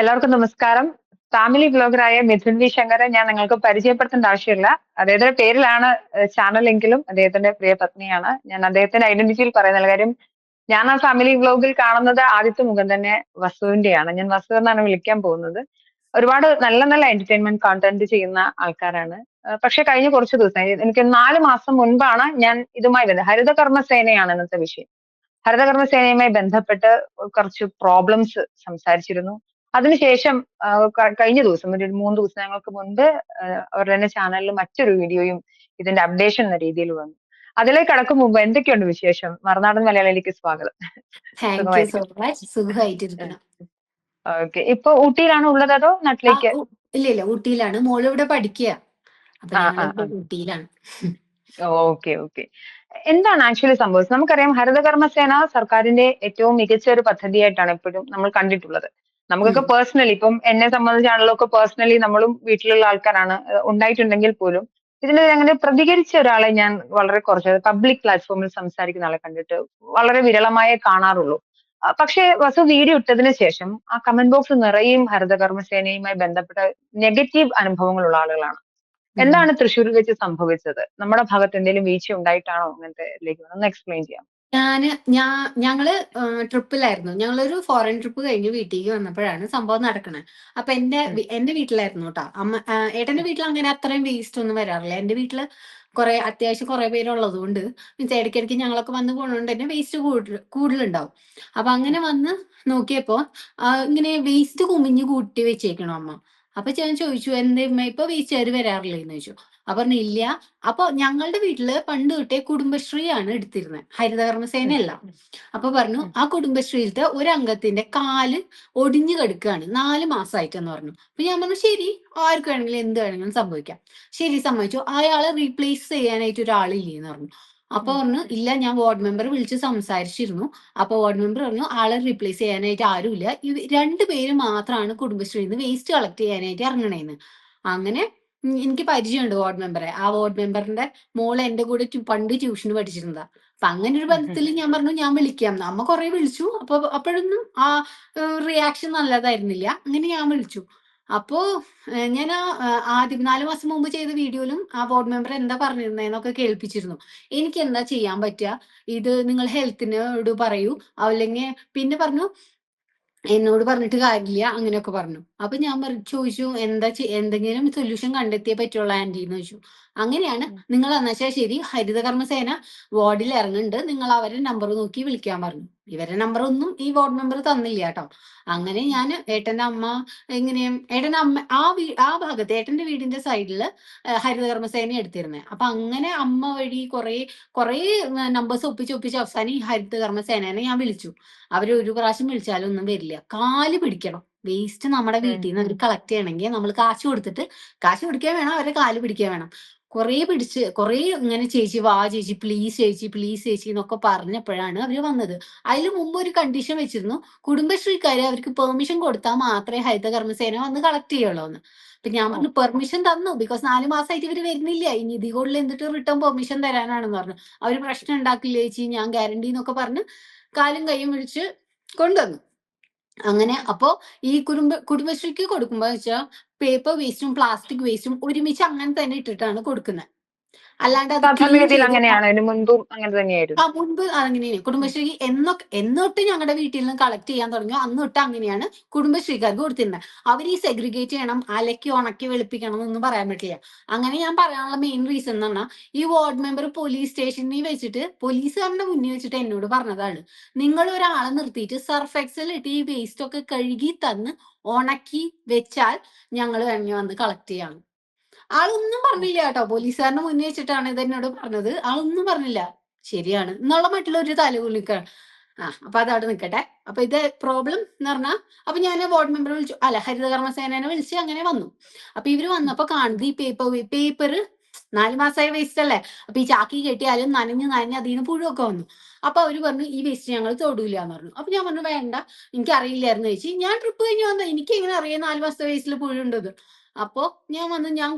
എല്ലാവർക്കും നമസ്കാരം. ഫാമിലി ബ്ലോഗറായ മിഥുൻ വി ശങ്കരെ ഞാൻ നിങ്ങൾക്ക് പരിചയപ്പെടുത്തേണ്ട ആവശ്യമില്ല. അദ്ദേഹത്തിന്റെ പേരിലാണ് ചാനലെങ്കിലും അദ്ദേഹത്തിന്റെ പ്രിയ പത്നിയാണ്. ഞാൻ അദ്ദേഹത്തിന്റെ ഐഡന്റിറ്റിയിൽ പറയുന്ന കാര്യം ഞാൻ ആ ഫാമിലി ബ്ലോഗിൽ കാണുന്നത് ആദ്യത്തെ മുഖം തന്നെ വസുവിന്റെയാണ്. ഞാൻ വസു എന്നാണ് വിളിക്കാൻ പോകുന്നത്. ഒരുപാട് നല്ല നല്ല എന്റർടൈൻമെന്റ് കോണ്ടന്റ് ചെയ്യുന്ന ആൾക്കാരാണ്. പക്ഷെ കഴിഞ്ഞ കുറച്ച് ദിവസം എനിക്ക് നാല് മാസം മുൻപാണ് ഞാൻ ഇതുമായി ബന്ധം ഹരിതകർമ്മ സേനയാണ് ഇന്നത്തെ വിഷയം. ഹരിതകർമ്മ സേനയുമായി ബന്ധപ്പെട്ട് കുറച്ച് പ്രോബ്ലംസ് സംസാരിച്ചിരുന്നു. അതിനുശേഷം കഴിഞ്ഞ ദിവസം ഒരു മൂന്ന് ദിവസങ്ങൾക്ക് മുൻപ് അവരുടെ തന്നെ ചാനലിൽ മറ്റൊരു വീഡിയോയും ഇതിന്റെ അപ്ഡേഷൻ എന്ന രീതിയിൽ വന്നു. അതിലേക്ക് കടക്കും മുമ്പ് എന്തൊക്കെയുണ്ട് വിശേഷം? മറുനാടൻ മലയാളിയിലേക്ക് സ്വാഗതം. ഓക്കെ. ഇപ്പൊ ഊട്ടിയിലാണ് ഉള്ളത് അതോ നാട്ടിലേക്ക്? ഇല്ല ഇല്ല. ഊട്ടിയിലാണ്. മോൾ ഇവിടെ പഠിക്കുക ഊട്ടിയിലാണ്. Okay okay. എന്താണ് ആക്ച്വലി സംഭവിച്ചത് നമുക്കറിയാം ഹരിതകർമ്മ സേന സർക്കാരിന്റെ ഏറ്റവും മികച്ച ഒരു പദ്ധതിയായിട്ടാണ് എപ്പോഴും നമ്മൾ കണ്ടിട്ടുള്ളത്. നമുക്കൊക്കെ പേഴ്സണലി ഇപ്പം എന്നെ സംബന്ധിച്ചാണല്ലോ ഒക്കെ പേഴ്സണലി നമ്മളും വീട്ടിലുള്ള ആൾക്കാരാണ് ഉണ്ടായിട്ടുണ്ടെങ്കിൽ പോലും ഇതിനെതിരെ അങ്ങനെ പ്രതികരിച്ച ഒരാളെ ഞാൻ വളരെ കുറച്ച് പബ്ലിക് പ്ലാറ്റ്ഫോമിൽ സംസാരിക്കുന്ന ആളെ കണ്ടിട്ട് വളരെ വിരളമായേ കാണാറുള്ളൂ. പക്ഷെ വസു വീഡിയോ ഇട്ടതിന് ശേഷം ആ കമന്റ് ബോക്സ് നിറയും ഹരിതകർമ്മസേനയുമായി ബന്ധപ്പെട്ട നെഗറ്റീവ് അനുഭവങ്ങളുള്ള ആളുകളാണ്. എന്താണ് തൃശ്ശൂരിൽ വെച്ച് സംഭവിച്ചത്? നമ്മുടെ ഭാഗത്ത് എന്തെങ്കിലും വീഴ്ച ഉണ്ടായിട്ടാണോ അങ്ങനത്തെ ഒന്ന് എക്സ്പ്ലെയിൻ ചെയ്യാം ഞാൻ ഞാ ഞങ്ങൾ ട്രിപ്പിലായിരുന്നു. ഞങ്ങളൊരു ഫോറിൻ ട്രിപ്പ് കഴിഞ്ഞ് വീട്ടിലേക്ക് വന്നപ്പോഴാണ് സംഭവം നടക്കുന്നത് അപ്പൊ എന്റെ ഉം. എന്റെ വീട്ടിലായിരുന്നു കേട്ടോ അമ്മ ഏട്ടന്റെ വീട്ടിൽ അങ്ങനെ അത്രയും വേസ്റ്റ് ഒന്നും വരാറില്ല. എന്റെ വീട്ടിൽ കുറെ അത്യാവശ്യം കുറെ പേരുള്ളത് കൊണ്ട് മീൻസ് ഇടയ്ക്കിടയ്ക്ക് ഞങ്ങളൊക്കെ വന്ന് പോണോണ്ട് തന്നെ വേസ്റ്റ് കൂടുതൽ കൂടുതലുണ്ടാവും. അപ്പൊ അങ്ങനെ വന്ന് നോക്കിയപ്പോ ഇങ്ങനെ വേസ്റ്റ് കുമിഞ്ഞ് കൂട്ടി വെച്ചേക്കണോ അമ്മ. അപ്പൊ ഞാൻ ചോദിച്ചു എന്തേ ഇപ്പൊ വേസ്റ്റ് വരാറില്ലേ എന്ന് ചോദിച്ചു. അപ്പൊ പറഞ്ഞു ഇല്ല. അപ്പൊ ഞങ്ങളുടെ വീട്ടിൽ പണ്ട് തൊട്ടേ കുടുംബശ്രീയാണ് എടുത്തിരുന്നത് ഹരിതകർമ്മസേനയല്ല. അപ്പൊ പറഞ്ഞു ആ കുടുംബശ്രീയിലത്തെ ഒരു അംഗത്തിന്റെ കാൽ ഒടിഞ്ഞു കിടക്കുകയാണ് നാല് മാസമായിട്ടെന്ന് പറഞ്ഞു. അപ്പൊ ഞാൻ പറഞ്ഞു ശരി ആർക്ക് വേണമെങ്കിലും എന്ത് വേണമെങ്കിലും സംഭവിക്കാം. ശരി സമ്മതിച്ചു. അയാളെ റീപ്ലേസ് ചെയ്യാനായിട്ട് ഒരാളില്ലേന്ന് പറഞ്ഞു. അപ്പൊ പറഞ്ഞു ഇല്ല ഞാൻ വാർഡ് മെമ്പർ വിളിച്ച് സംസാരിച്ചിരുന്നു. അപ്പൊ വാർഡ് മെമ്പർ പറഞ്ഞു ആളെ റീപ്ലേസ് ചെയ്യാനായിട്ട് ആരുമില്ല. രണ്ടുപേര് മാത്രമാണ് കുടുംബശ്രീയിൽ നിന്ന് വേസ്റ്റ് കളക്ട് ചെയ്യാനായിട്ട് ഇറങ്ങണേന്ന്. അങ്ങനെ എനിക്ക് പരിചയമുണ്ട് വാർഡ് മെമ്പറെ ആ വാർഡ് മെമ്പറിന്റെ മോൾ എന്റെ കൂടെ പണ്ട് ട്യൂഷന് പഠിച്ചിരുന്നതാ. അപ്പൊ അങ്ങനെ ഒരു ബന്ധത്തിൽ ഞാൻ പറഞ്ഞു ഞാൻ വിളിക്കാം. അമ്മ കുറെ വിളിച്ചു. അപ്പൊ അപ്പോഴൊന്നും ആ റിയാക്ഷൻ നല്ലതായിരുന്നില്ല. അങ്ങനെ ഞാൻ വിളിച്ചു. അപ്പോ ഞാൻ ആ ആ, ആദ്യം നാല് മാസം മുമ്പ് ചെയ്ത വീഡിയോയിലും ആ വാർഡ് മെമ്പർ എന്താ പറഞ്ഞിരുന്നതെന്നൊക്കെ കേൾപ്പിച്ചിരുന്നു. എനിക്ക് എന്താ ചെയ്യാൻ പറ്റുക ഇത് നിങ്ങൾ ഹെൽത്തിനോട് പറയൂ. അല്ലെങ്കിൽ പിന്നെ പറഞ്ഞു എന്നോട് പറഞ്ഞിട്ട് കാര്യമില്ല അങ്ങനെയൊക്കെ പറഞ്ഞു. അപ്പൊ ഞാൻ ചോദിച്ചു എന്താ എന്തെങ്കിലും സൊല്യൂഷൻ കണ്ടെത്തിയേ പറ്റുള്ള ആന്റി എന്ന് ചോദിച്ചു. അങ്ങനെയാണ്. നിങ്ങൾ എന്നുവെച്ചാൽ ശരി ഹരിതകർമ്മ സേന വാർഡിൽ ഇറങ്ങുന്നുണ്ട്. നിങ്ങൾ അവരുടെ നമ്പർ നോക്കി വിളിക്കാൻ പറഞ്ഞു. ഇവരുടെ നമ്പർ ഒന്നും ഈ വാർഡ് മെമ്പർ തന്നില്ല കേട്ടോ. അങ്ങനെ ഞാൻ ഏട്ടന്റെ അമ്മ എങ്ങനെയും ഏട്ടന്റെ അമ്മ ആ വീ ആ ഭാഗത്ത് ഏട്ടന്റെ വീടിന്റെ സൈഡിൽ ഹരിതകർമ്മസേന എടുത്തിരുന്നത് അപ്പൊ അങ്ങനെ അമ്മ വഴി കുറെ കുറെ നമ്പേഴ്സ് ഒപ്പിച്ച് ഒപ്പിച്ച് അവസാനം ഈ ഹരിതകർമ്മ സേനനെ ഞാൻ വിളിച്ചു. അവർ ഒരു പ്രാവശ്യം വിളിച്ചാലും ഒന്നും വരില്ല. കാൽ പിടിക്കണം. വേസ്റ്റ് നമ്മുടെ. വീട്ടിൽ നിന്ന് അവർ കളക്ട് ചെയ്യണമെങ്കിൽ നമ്മൾ കാശ് കൊടുത്തിട്ട് കാശ് പിടിക്കാൻ വേണം അവരെ കാൽ പിടിക്കാൻ വേണം. കുറേ പിടിച്ച് കുറേ ഇങ്ങനെ ചേച്ചി വാ ചേച്ചി പ്ലീസ് ചേച്ചി പ്ലീസ് ചേച്ചി എന്നൊക്കെ പറഞ്ഞപ്പോഴാണ് അവർ വന്നത്. അതിന് മുമ്പ് ഒരു കണ്ടീഷൻ വെച്ചിരുന്നു. കുടുംബശ്രീക്കാര് അവർക്ക് പെർമിഷൻ കൊടുത്താൽ മാത്രമേ ഹരിതകർമ്മസേന വന്ന് കളക്ട് ചെയ്യുള്ളൂ എന്ന്. അപ്പൊ ഞാൻ പറഞ്ഞു പെർമിഷൻ തന്നു. ബിക്കോസ് നാല് മാസമായിട്ട് ഇവർ വരുന്നില്ല. ഇനി നിധി കൂടുതൽ എന്നിട്ട് റിട്ടേൺ പെർമിഷൻ തരാനാണെന്ന് പറഞ്ഞു. അവർ പ്രശ്നം ഉണ്ടാക്കില്ല ചേച്ചി? ഞാൻ ഗ്യാരണ്ടി എന്നൊക്കെ പറഞ്ഞ് കാലും കൈയും വിളിച്ച് കൊണ്ടുവന്നു. അങ്ങനെ അപ്പോ ഈ കുടുംബ കുടുംബശ്രീക്ക് കൊടുക്കുമ്പോ വെച്ചാൽ പേപ്പർ വേസ്റ്റും പ്ലാസ്റ്റിക് വേസ്റ്റും ഒരുമിച്ച് അങ്ങനെ തന്നെ ഇട്ടിട്ടാണ് കൊടുക്കുന്നത് അല്ലാണ്ട് അത് അങ്ങനെയാണ്. മുൻപും അങ്ങനെ ആ മുൻപ് അങ്ങനെയാണ് കുടുംബശ്രീ എന്നൊക്കെ എന്നൊട്ട് ഞങ്ങളുടെ വീട്ടിൽ നിന്ന് കളക്ട് ചെയ്യാൻ തുടങ്ങിയോ അന്ന് തൊട്ട് അങ്ങനെയാണ് കുടുംബശ്രീക്കാർക്ക് കൊടുത്തിരുന്നത് അവർ ഈ സെഗ്രിഗേറ്റ് ചെയ്യണം അലക്കി ഉണക്കി വെളുപ്പിക്കണം എന്നൊന്നും പറയാൻ പറ്റില്ല. അങ്ങനെ ഞാൻ പറയാനുള്ള മെയിൻ റീസൺ എന്ന് പറഞ്ഞാൽ ഈ വാർഡ് മെമ്പർ പോലീസ് സ്റ്റേഷനിൽ വെച്ചിട്ട് പോലീസുകാരന്റെ മുന്നിൽ വെച്ചിട്ട് എന്നോട് പറഞ്ഞതാണ്. നിങ്ങൾ ഒരാളെ നിർത്തിയിട്ട് സർഫ് എക്സൽ ഇട്ട് ഈ വേസ്റ്റ് ഒക്കെ കഴുകി തന്ന് ഉണക്കി വെച്ചാൽ ഞങ്ങൾ വേണമെങ്കിൽ വന്ന് കളക്ട് ചെയ്യാം. ആളൊന്നും പറഞ്ഞില്ല കേട്ടോ. പോലീസുകാരനെ മുന്നിൽ വെച്ചിട്ടാണ് ഇത് എന്നോട് പറഞ്ഞത്. ആളൊന്നും പറഞ്ഞില്ല. ശരിയാണ്. എന്നുള്ള മറ്റുള്ള ഒരു തലകുലിക്കാണ് ആ അപ്പൊ അതവിടെ നിൽക്കട്ടെ അപ്പൊ ഇത് പ്രോബ്ലം എന്ന് പറഞ്ഞാൽ അപ്പൊ ഞാൻ വാർഡ് മെമ്പറെ വിളിച്ചു. അല്ല ഹരിതകർമ്മ സേനനെ വിളിച്ച് അങ്ങനെ വന്നു. അപ്പൊ ഇവർ വന്നപ്പോ കാണുന്നത് ഈ പേപ്പർ പേപ്പർ നാല് മാസമായ വേസ്റ്റ് അല്ലേ? അപ്പൊ ഈ ചാക്കി കെട്ടിയാലും നനഞ്ഞ് നനഞ്ഞ് അതിൽ നിന്ന് പുഴുവൊക്കെ വന്നു. അപ്പൊ അവർ പറഞ്ഞു ഈ വേസ്റ്റ് ഞങ്ങൾ തൊടൂല എന്ന് പറഞ്ഞു. അപ്പൊ ഞാൻ പറഞ്ഞു വേണ്ട. എനിക്ക് അറിയില്ലായിരുന്നു ചേച്ചി. ഞാൻ ട്രിപ്പ് കഴിഞ്ഞ് വന്ന എനിക്ക് എങ്ങനെ അറിയാം നാല് മാസത്തെ വേസ്റ്റിൽ പുഴുണ്ടത്? അപ്പോ ഞാൻ വന്ന് ഞാൻ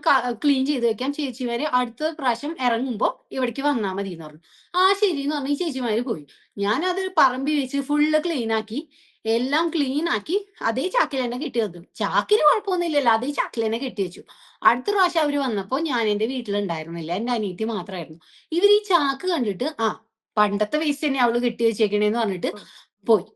ക്ലീൻ ചെയ്ത് വെക്കാം. ചേച്ചിമാര് അടുത്ത പ്രാവശ്യം ഇറങ്ങുമ്പോ ഇവിടേക്ക് വന്നാ മതി എന്ന് പറഞ്ഞു. ആ ശരി എന്ന് പറഞ്ഞു ഈ ചേച്ചിമാര് പോയി. ഞാൻ അത് പറമ്പി വെച്ച് ഫുള്ള് ക്ലീൻ ആക്കി എല്ലാം ക്ലീൻ ആക്കി അതേ ചാക്കിൽ തന്നെ കെട്ടി വെക്കും. ചാക്കിന് കുഴപ്പമൊന്നുമില്ലല്ലോ അതേ ചാക്കിൽ തന്നെ കെട്ടി വെച്ചു. അടുത്ത പ്രാവശ്യം അവർ വന്നപ്പോ ഞാൻ എന്റെ വീട്ടിലുണ്ടായിരുന്നില്ല എന്റെ അനിയത്തി മാത്രമായിരുന്നു ഇവർ ഈ ചാക്ക് കണ്ടിട്ട് ആ പണ്ടത്തെ വേസ്റ്റ് തന്നെ അവൾ കെട്ടി വെച്ചേക്കണേന്ന് പറഞ്ഞിട്ട് പോയി.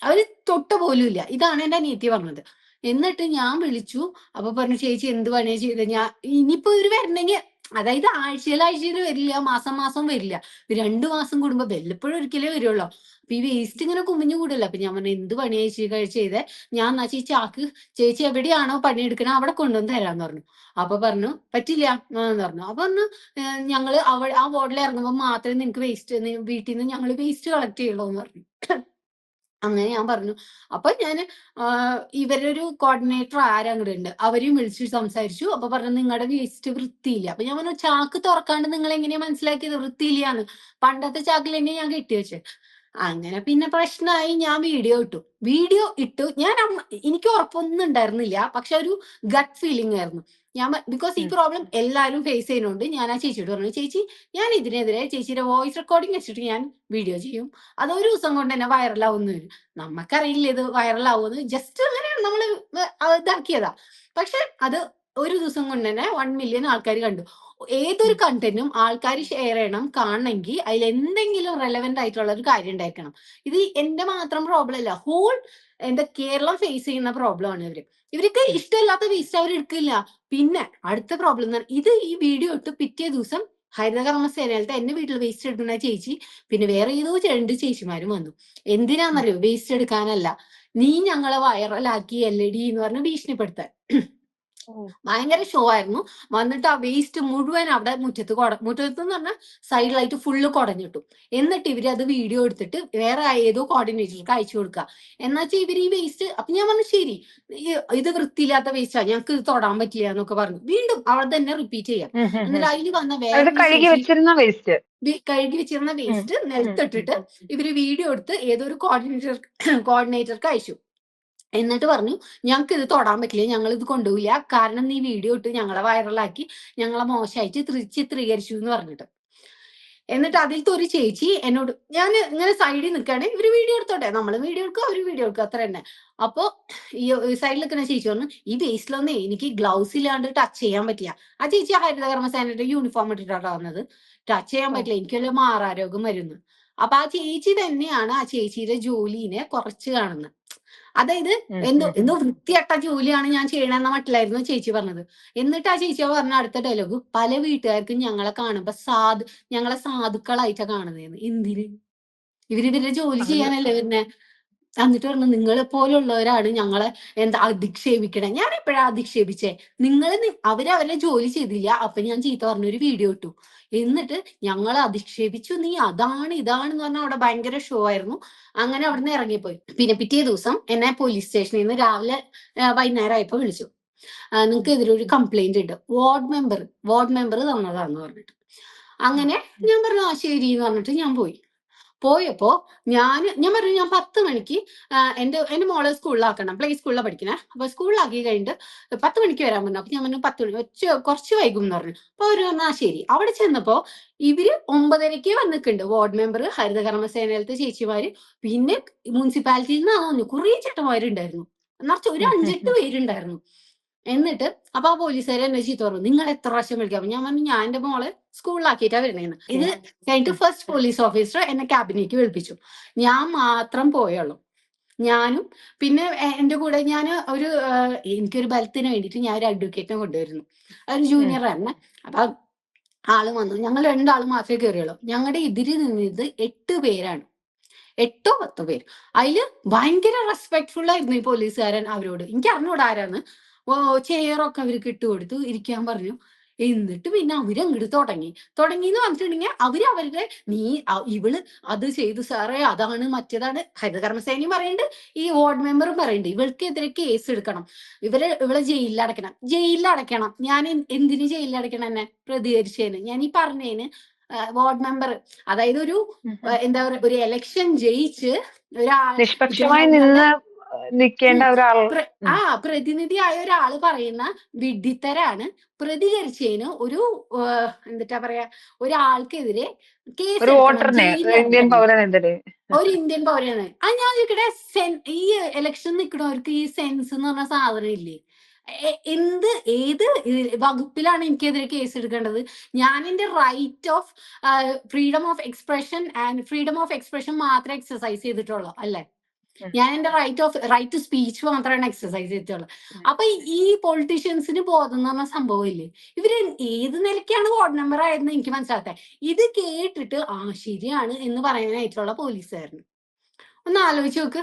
അവർ തൊട്ട പോലും ഇല്ല ഇതാണ് എന്റെ അനിയത്തി പറഞ്ഞത്. എന്നിട്ട് ഞാൻ വിളിച്ചു. അപ്പൊ പറഞ്ഞു ചേച്ചി എന്ത് പണിയാ ചെയ്ത്? ഞാൻ ഇനിയിപ്പോ ഇവർ വരണമെങ്കിൽ അതായത് ആഴ്ചയിൽ ആഴ്ചയിൽ വരില്ല മാസം മാസം വരില്ല. രണ്ടു മാസം കൂടുമ്പോ വല്ലപ്പോഴും ഒരിക്കലേ വരുള്ളൂ. അപ്പൊ ഈ വേസ്റ്റ് ഇങ്ങനെ കുമിഞ്ഞു കൂടല്ലോ? അപ്പൊ ഞാൻ പറഞ്ഞു എന്ത് പണിയാ ചേച്ചി ചെയ്തേ? ഞാൻ എന്നാ ചേച്ചി ആക്ക് ചേച്ചി എവിടെയാണോ പണിയെടുക്കണേ അവിടെ കൊണ്ടുവന്ന് തരാന്ന് പറഞ്ഞു. അപ്പൊ പറഞ്ഞു പറ്റില്ല. എന്ന് പറഞ്ഞു. അപ്പൊ പറഞ്ഞു "ഏഹ് ഞങ്ങൾ അവിടെ ആ വാർഡിൽ ഇറങ്ങുമ്പോൾ മാത്രമേ നിനക്ക് വേസ്റ്റ് വീട്ടിൽ നിന്ന് ഞങ്ങൾ വേസ്റ്റ് കളക്ട് ചെയ്യുള്ളൂ എന്ന് പറഞ്ഞു. അങ്ങനെ ഞാൻ പറഞ്ഞു. അപ്പൊ ഞാൻ ഇവരൊരു കോർഡിനേറ്റർ ആരങ്ങടെ ഉണ്ട് അവരെയും വിളിച്ച് സംസാരിച്ചു. അപ്പൊ പറഞ്ഞു നിങ്ങളുടെ വേസ്റ്റ് വൃത്തിയില്ല. അപ്പൊ ഞാൻ പറഞ്ഞു ചാക്ക് തുറക്കാണ്ട് നിങ്ങൾ എങ്ങനെയാ മനസ്സിലാക്കിയത്? വൃത്തിയില്ലാന്ന്. പണ്ടത്തെ ചാക്കിൽ തന്നെ ഞാൻ കെട്ടി വെച്ചത്. അങ്ങനെ പിന്നെ പ്രശ്നമായി ഞാൻ വീഡിയോ ഇട്ടു. വീഡിയോ ഇട്ടു. ഞാൻ എനിക്ക് ഉറപ്പൊന്നും ഉണ്ടായിരുന്നില്ല. പക്ഷെ ഒരു ഗട്ട് ഫീലിംഗ് ആയിരുന്നു. ഞാൻ ബിക്കോസ് ഈ. പ്രോബ്ലം എല്ലാവരും ഫേസ് ചെയ്യുന്നുണ്ട്. ഞാൻ ആ ചേച്ചിയോട് പറഞ്ഞു ചേച്ചി ഞാൻ ഇതിനെതിരെ ചേച്ചിയുടെ വോയിസ് റെക്കോർഡിംഗ് വെച്ചിട്ട് ഞാൻ വീഡിയോ ചെയ്യും. അത് ഒരു ദിവസം കൊണ്ട് തന്നെ വൈറലാവുന്നു നമുക്കറിയില്ല ഇത് വൈറലാവുമെന്ന് ജസ്റ്റ് അങ്ങനെ നമ്മൾ ഇതാക്കിയതാ. പക്ഷെ അത് ഒരു ദിവസം കൊണ്ട് തന്നെ വൺ മില്യൺ ആൾക്കാർ കണ്ടു. ഏതൊരു കണ്ടന്റും ആൾക്കാർ ഷെയർ ചെയ്യണം കാണണമെങ്കിൽ അതിൽ എന്തെങ്കിലും റെലവെന്റ് ആയിട്ടുള്ള ഒരു കാര്യം ഉണ്ടായിരിക്കണം. ഇത് എന്റെ മാത്രം പ്രോബ്ലം അല്ല. ഹോൾ എന്റെ കേരളം ഫേസ് ചെയ്യുന്ന പ്രോബ്ലം ആണ് ഇവർ. ഇവർക്ക് ഇഷ്ടമില്ലാത്ത വേസ്റ്റ് അവർ എടുക്കില്ല. പിന്നെ അടുത്ത പ്രോബ്ലം എന്ന് പറഞ്ഞാൽ ഇത് ഈ വീഡിയോ ഇട്ട് പിറ്റേ ദിവസം ഹരിതകർമ്മ സേനയിലത്തെ എന്റെ വീട്ടിൽ വേസ്റ്റ് എടുക്കുന്ന ചേച്ചി പിന്നെ വേറെ ഏതോ രണ്ട് ചേച്ചിമാരും വന്നു. എന്തിനാന്നറിയോ? വേസ്റ്റ് എടുക്കാനല്ല. നീ ഞങ്ങളെ വൈറലാക്കി എൽ ഇ ഡി എന്ന് പറഞ്ഞ് ഭീഷണിപ്പെടുത്താൻ. ഭയങ്കര ഷോ ആയിരുന്നു. വന്നിട്ട് ആ വേസ്റ്റ് മുഴുവൻ അവിടെ മുറ്റത്ത് കൊട മുറ്റത്ത് എന്ന് പറഞ്ഞാൽ സൈഡിലായിട്ട് ഫുള്ള് കുടഞ്ഞിട്ടു. എന്നിട്ട് ഇവർ അത് വീഡിയോ എടുത്തിട്ട് വേറെ ഏതോ കോർഡിനേറ്റർക്ക് അയച്ചു കൊടുക്കുക എന്നുവെച്ചാൽ ഇവർ ഈ വേസ്റ്റ് അപ്പൊ ഞാൻ പറഞ്ഞു ശരി ഇത് വൃത്തിയില്ലാത്ത വേസ്റ്റാ ഞങ്ങൾക്ക് ഇത് തൊടാൻ പറ്റില്ല എന്നൊക്കെ പറഞ്ഞു. വീണ്ടും അവിടെ തന്നെ റിപ്പീറ്റ് ചെയ്യാം. എന്നിട്ട് അതിൽ വന്ന വേറെ കഴുകി വെച്ചിരുന്ന വേസ്റ്റ് നിലത്തിട്ടിട്ട് ഇവർ വീഡിയോ എടുത്ത് ഏതോ ഒരു കോർഡിനേറ്റർ കോർഡിനേറ്റർക്ക് അയച്ചു. എന്നിട്ട് പറഞ്ഞു ഞങ്ങൾക്ക് ഇത് തൊടാൻ പറ്റില്ല ഞങ്ങൾ ഇത് കൊണ്ടുപോയില്ല കാരണം നീ വീഡിയോ ഇട്ട് ഞങ്ങളെ വൈറലാക്കി ഞങ്ങളെ മോശമായിട്ട് ത്രി- ചിത്രീകരിച്ചു എന്ന് പറഞ്ഞിട്ട്. എന്നിട്ട് അതിലത്തെ ഒരു ചേച്ചി എന്നോട് ഞാൻ ഇങ്ങനെ സൈഡിൽ നിൽക്കുകയാണ് ഇവർ വീഡിയോ എടുത്തോട്ടെ? നമ്മൾ വീഡിയോ എടുക്കുക അവർ വീഡിയോ എടുക്കുക അത്ര തന്നെ. അപ്പൊ ഈ സൈഡിൽ നിൽക്കുന്ന ചേച്ചി പറഞ്ഞു ഈ വേസ്റ്റിലൊന്നേ എനിക്ക് ഗ്ലൗസ് ഇല്ലാണ്ട് ടച്ച് ചെയ്യാൻ പറ്റില്ല. ആ ചേച്ചി ഹരിതകർമ്മ സേനയുടെ യൂണിഫോം ഇട്ടിട്ടാണ് വന്നത്. ടച്ച് ചെയ്യാൻ പറ്റില്ല എനിക്ക് വല്ല മാറാരോഗം വരുന്നു. അപ്പൊ ആ ചേച്ചി തന്നെയാണ് ആ ചേച്ചിയുടെ ജോലിനെ കുറച്ച് കാണുന്നത്. അതായത് എന്തോ എന്തോ വൃത്തിയട്ട ജോലിയാണ് ഞാൻ ചെയ്യണമെന്ന മട്ടിലായിരുന്നു ചേച്ചി പറഞ്ഞത്. എന്നിട്ട് ആ ചേച്ചി പറഞ്ഞ അടുത്ത ഡയലോഗ് പല വീട്ടുകാർക്കും ഞങ്ങളെ കാണുമ്പോ സാധു ഞങ്ങളെ സാധുക്കളായിട്ടാ കാണുന്നതെന്ന് എന്തിന്? ഇവർ ഇവരുടെ ജോലി ചെയ്യാനല്ലേ വരുന്നെ? എന്നിട്ട് പറഞ്ഞു നിങ്ങളെ പോലുള്ളവരാണ് ഞങ്ങളെ എന്താ അധിക്ഷേപിക്കണേ? ഞാൻ എപ്പോഴാ അധിക്ഷേപിച്ചേ? നിങ്ങൾ അവരവരെ ജോലി ചെയ്തില്ല. അപ്പൊ ഞാൻ ചീത്ത പറഞ്ഞ ഒരു വീഡിയോ ഇട്ടു. എന്നിട്ട് ഞങ്ങളെ അധിക്ഷേപിച്ചു. നീ അതാണ് ഇതാണ് എന്ന് പറഞ്ഞാൽ അവിടെ ഭയങ്കര ഷോ ആയിരുന്നു. അങ്ങനെ അവിടെ നിന്ന് ഇറങ്ങിപ്പോയി. പിന്നെ പിറ്റേ ദിവസം എന്നെ പോലീസ് സ്റ്റേഷനിൽ നിന്ന് രാവിലെ വൈകുന്നേരം ആയപ്പോ വിളിച്ചു. നിങ്ങൾക്ക് എതിരെ ഒരു കംപ്ലൈന്റ് ഉണ്ട് വാർഡ് മെമ്പർ വാർഡ് മെമ്പർ തന്നതാന്ന് പറഞ്ഞിട്ട്. അങ്ങനെ ഞാൻ പറഞ്ഞു ആ ശരി എന്ന് പറഞ്ഞിട്ട് ഞാൻ പോയി. പോയപ്പോ ഞാൻ ഞാൻ പറഞ്ഞു ഞാൻ പത്ത് മണിക്ക് എന്റെ എന്റെ മോളെ സ്കൂളിലാക്കണം. പ്ലേ സ്കൂളിലാണ് പഠിക്കണേ. അപ്പൊ സ്കൂളിലാക്കി കഴിഞ്ഞിട്ട് പത്ത് മണിക്ക് വരാൻ പറഞ്ഞു. അപ്പൊ ഞാൻ പറഞ്ഞു പത്ത് മണി കുറച്ച് വൈകും എന്ന് പറഞ്ഞു. അപ്പൊ അവർ പറഞ്ഞു ശരി. അവിടെ ചെന്നപ്പോ ഇവർ ഒമ്പതരക്ക് വന്നിട്ടുണ്ട്. വാർഡ് മെമ്പർ ഹരിതകർമ്മ സേനയിലത്തെ ചേച്ചിമാര് പിന്നെ മുനിസിപ്പാലിറ്റിയിൽ നിന്ന് വന്നു കുറേ ചേട്ടന്മാരുണ്ടായിരുന്നു. നിറച്ച് ഒരു അഞ്ചെട്ട് പേരുണ്ടായിരുന്നു. എന്നിട്ട് അപ്പൊ ആ പോലീസുകാരെ എന്നെ ചീത്ത പറഞ്ഞു നിങ്ങൾ എത്ര പ്രാവശ്യം വിളിക്കാം? അപ്പൊ ഞാൻ പറഞ്ഞു ഞാൻ എന്റെ മോളെ സ്കൂളിലാക്കിയിട്ടാ വരുന്നതെന്ന് ഇത് കഴിഞ്ഞിട്ട് ഫസ്റ്റ് പോലീസ് ഓഫീസർ എന്നെ ക്യാബിനേക്ക് വിളിപ്പിച്ചു. ഞാൻ മാത്രം പോയുള്ളൂ. ഞാനും പിന്നെ എന്റെ കൂടെ ഞാൻ ഒരു എനിക്കൊരു ബലത്തിന് വേണ്ടിയിട്ട് ഞാൻ ഒരു അഡ്വക്കേറ്റിനെ കൊണ്ടുവരുന്നു. ഒരു ജൂനിയർ തന്നെ അപ്പൊ ആൾ വന്നു. ഞങ്ങൾ രണ്ടാളും മാത്രമേ കയറിയുള്ളൂ. ഞങ്ങളുടെ എതിര് നിന്നത് എട്ട് പേരാണ്. എട്ടോ പത്തോ പേര്. അതിൽ ഭയങ്കര റെസ്പെക്ട്ഫുൾ ആയിരുന്നു ഈ പോലീസുകാരൻ അവരോട്. എനിക്ക് അറിഞ്ഞൂടാ ആരാന്ന്. ഓ ചെയറൊക്കെ അവർക്ക് ഇട്ടുകൊടുത്തു ഇരിക്കാൻ പറഞ്ഞു. എന്നിട്ട് പിന്നെ അവർ അങ്ങോട്ട് തുടങ്ങി. തുടങ്ങി എന്ന് പറഞ്ഞിട്ടുണ്ടെങ്കിൽ അവർ അവരുടെ നീ ഇവൾ അത് ചെയ്തു സാറേ അതാണ് മറ്റേതാണ് ഹരിതകർമ്മസേനയും പറയുന്നുണ്ട് ഈ വാർഡ് മെമ്പറും പറയുന്നുണ്ട് ഇവൾക്കെതിരെ കേസ് എടുക്കണം. ഇവരെ ഇവളെ ജയിലിൽ അടയ്ക്കണം. ജയിലിൽ അടയ്ക്കണം. ഞാൻ എന്തിനു ജയിലിൽ അടയ്ക്കണം എന്നെ പ്രതികരിച്ചതിന് ഞാൻ ഈ പറഞ്ഞതിന് വാർഡ് മെമ്പർ. അതായത് ഒരു എന്താ പറയുക ഒരു എലക്ഷൻ ജയിച്ച് ഒരാൾ നിഷ്പക്ഷമായി നിന്ന് നിൽക്കേണ്ട ഒരാൾ. ആ പ്രതിനിധിയായ ഒരാൾ പറയുന്ന വിഡിത്തരാണ് പ്രതികരിച്ചതിന് ഒരു എന്താ പറയാ ഒരാൾക്കെതിരെ കേസ് ഒരു ഇന്ത്യൻ പൗരനാണ് ആ ഞാൻ ചോദിക്കട്ടെ സെൻ ഈ ഇലക്ഷൻ നിൽക്കുന്നവർക്ക് ഈ സെൻസ് എന്ന് പറഞ്ഞ സാധനം ഇല്ലേ? എന്ത് ഏത് വകുപ്പിലാണ് എനിക്കെതിരെ കേസ് എടുക്കേണ്ടത്? ഞാൻ എന്റെ right of freedom of expression and freedom of expression മാത്രമേ എക്സസൈസ് ചെയ്തിട്ടുള്ളൂ അല്ലേ. ഞാൻ എന്റെ right of right to speech മാത്രമാണ് എക്സസൈസ് ചെയ്തിട്ടുള്ളത്. അപ്പൊ ഈ പൊളിറ്റീഷ്യൻസിന് ബോധം എന്ന് പറഞ്ഞ സംഭവം ഇല്ലേ ഇവർ ഏത് നിലയ്ക്കാണ് വാർഡ് മെമ്പർ ആയതെന്ന് എനിക്ക് മനസ്സിലാക്കാൻ ഇത് കേട്ടിട്ട് ആ ശരിയാണ് എന്ന് പറയാനായിട്ടുള്ള പോലീസുകാരന് ഒന്ന് ആലോചിച്ച് നോക്ക്.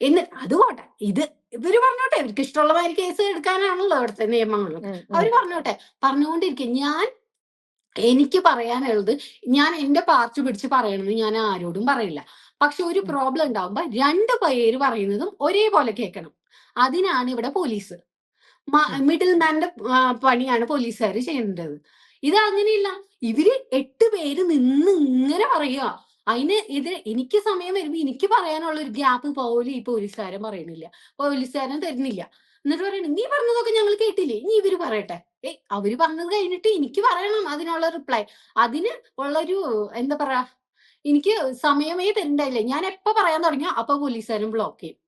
എന്ന് അത് പോട്ടെ. ഇത് ഇവർ പറഞ്ഞോട്ടെ. ഇവർക്ക് ഇഷ്ടമുള്ള മാതിരി കേസ് എടുക്കാനാണല്ലോ അവിടുത്തെ നിയമങ്ങളും. അവർ പറഞ്ഞോട്ടെ. പറഞ്ഞുകൊണ്ടിരിക്കും. ഞാൻ എനിക്ക് പറയാനുള്ളത് ഞാൻ എന്റെ പാർട്ടി പിടിച്ച് പറയണമെന്ന് ഞാൻ ആരോടും പറയില്ല. പക്ഷെ ഒരു പ്രോബ്ലം ഉണ്ടാവുമ്പോ രണ്ട് പേര് പറയുന്നതും ഒരേപോലെ കേൾക്കണം. അതിനാണ് ഇവിടെ പോലീസ്. മിഡിൽ മാന്റെ പണിയാണ് പോലീസുകാർ ചെയ്യേണ്ടത്. ഇത് അങ്ങനെയില്ല. ഇവർ എട്ട് പേര് നിന്ന് ഇങ്ങനെ പറയുക അതിന് ഇത് എനിക്ക് സമയം വരുമ്പോ എനിക്ക് പറയാനുള്ള ഒരു ഗ്യാപ്പ് പോലും ഈ പോലീസുകാരൻ പറയുന്നില്ല. പോലീസുകാരൻ തരുന്നില്ല. എന്നിട്ട് പറയണ നീ പറഞ്ഞതൊക്കെ ഞങ്ങൾ കേട്ടില്ലേ? നീ ഇവർ പറയട്ടെ. ഏയ് അവർ പറഞ്ഞത് കഴിഞ്ഞിട്ട് എനിക്ക് പറയണം അതിനുള്ള റിപ്ലൈ അതിന് ഉള്ളൊരു എന്താ പറയാ എനിക്ക് സമയമേ തരണ്ടായില്ലേ. ഞാൻ എപ്പോ പറയാൻ തുടങ്ങിയ? അപ്പൊ പോലീസുകാരും ബ്ലോക്ക് ചെയ്യും.